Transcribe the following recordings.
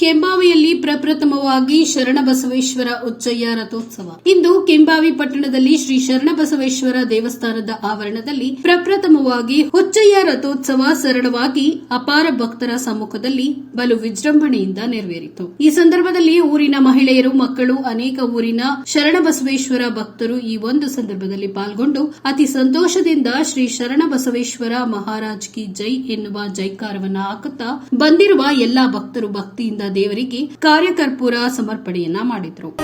ಕೆಂಬಾವಿಯಲ್ಲಿ ಪ್ರಪ್ರಥಮವಾಗಿ ಶರಣಬಸವೇಶ್ವರ ಉಚ್ಚಯ್ಯ ರಥೋತ್ಸವ. ಇಂದು ಕೆಂಬಾವಿ ಪಟ್ಟಣದಲ್ಲಿ ಶ್ರೀ ಶರಣಬಸವೇಶ್ವರ ದೇವಸ್ಥಾನದ ಆವರಣದಲ್ಲಿ ಪ್ರಪ್ರಥಮವಾಗಿ ಹುಚ್ಚಯ್ಯ ರಥೋತ್ಸವ ಸರಳವಾಗಿ ಅಪಾರ ಭಕ್ತರ ಸಮ್ಮುಖದಲ್ಲಿ ಬಲು ವಿಜೃಂಭಣೆಯಿಂದ ನೆರವೇರಿತು. ಈ ಸಂದರ್ಭದಲ್ಲಿ ಊರಿನ ಮಹಿಳೆಯರು, ಮಕ್ಕಳು, ಅನೇಕ ಊರಿನ ಶರಣಬಸವೇಶ್ವರ ಭಕ್ತರು ಈ ಒಂದು ಸಂದರ್ಭದಲ್ಲಿ ಪಾಲ್ಗೊಂಡು ಅತಿ ಸಂತೋಷದಿಂದ ಶ್ರೀ ಶರಣಬಸವೇಶ್ವರ ಮಹಾರಾಜ್ ಕಿ ಜೈ ಎನ್ನುವ ಜೈಕಾರವನ್ನು ಹಾಕುತ್ತಾ ಬಂದಿರುವ ಎಲ್ಲಾ ಭಕ್ತರು ಭಕ್ತಿಯಿಂದ ದೇವರಿಗೆ ಕಾರ್ಯಕರ್ಪೂರ ಸಮರ್ಪಣೆಯನ್ನ ಮಾಡಿದ್ರು.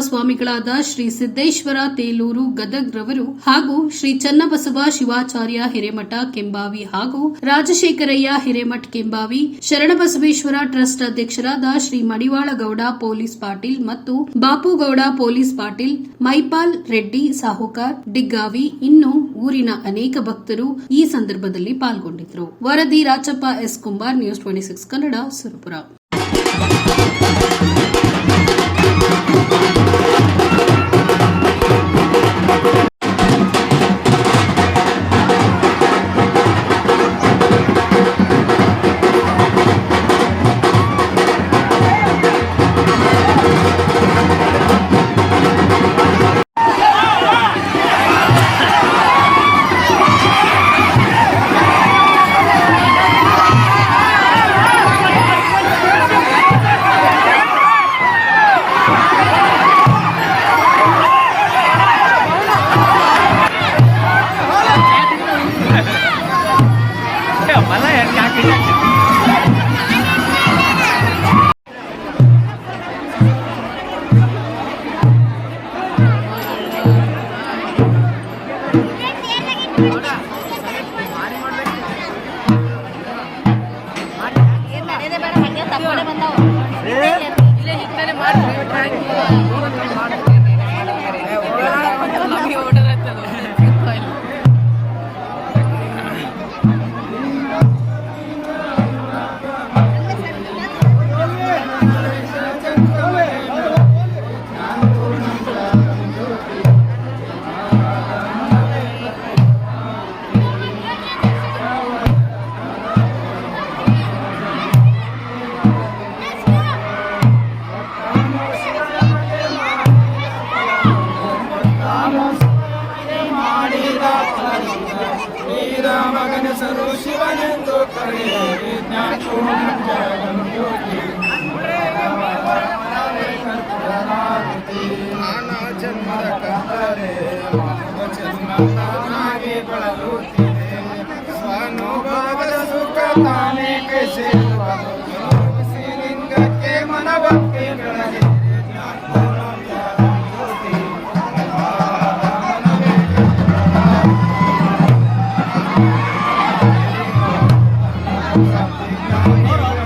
ಸ್ವಾಮಿಗಳಾದ ಶ್ರೀ ಸಿದ್ದೇಶ್ವರ ತೇಲೂರು ಗದಗ್ ರವರು ಹಾಗೂ ಶ್ರೀ ಚನ್ನಬಸವ ಶಿವಾಚಾರ್ಯ ಹಿರೇಮಠ ಕೆಂಬಾವಿ ಹಾಗೂ ರಾಜಶೇಖರಯ್ಯ ಹಿರೇಮಠ ಕೆಂಬಾವಿ, ಶರಣಬಸವೇಶ್ವರ ಟ್ರಸ್ಟ್ ಅಧ್ಯಕ್ಷರಾದ ಶ್ರೀ ಮಡಿವಾಳಗೌಡ ಪೊಲೀಸ್ ಪಾಟೀಲ್ ಮತ್ತು ಬಾಪುಗೌಡ ಪೊಲೀಸ್ ಪಾಟೀಲ್, ಮೈಪಾಲ್ ರೆಡ್ಡಿ ಸಾಹುಕಾರ್, ಡಿಗ್ಗಾವಿ ಇನ್ನು ಊರಿನ ಅನೇಕ ಭಕ್ತರು ಈ ಸಂದರ್ಭದಲ್ಲಿ ಪಾಲ್ಗೊಂಡಿದ್ದರು. ವರದಿ Rachappa S Kumbar, news twenty six Kannada, Surapura. ಬಂದಾವ ಮಗನ ಸರು ಶಿವನೆಂದು ಕರೆಯಲಿ ಮಾನವ ಜನ್ಮದ ಕತ್ತಲೆ ಮಾನವ ಜನ್ಮನಾಗಿ ಬಳಲುತ್ತಿದೆ ಸ್ವಾನುಭವದ ಸುಖ ತಾನೇ Vamos.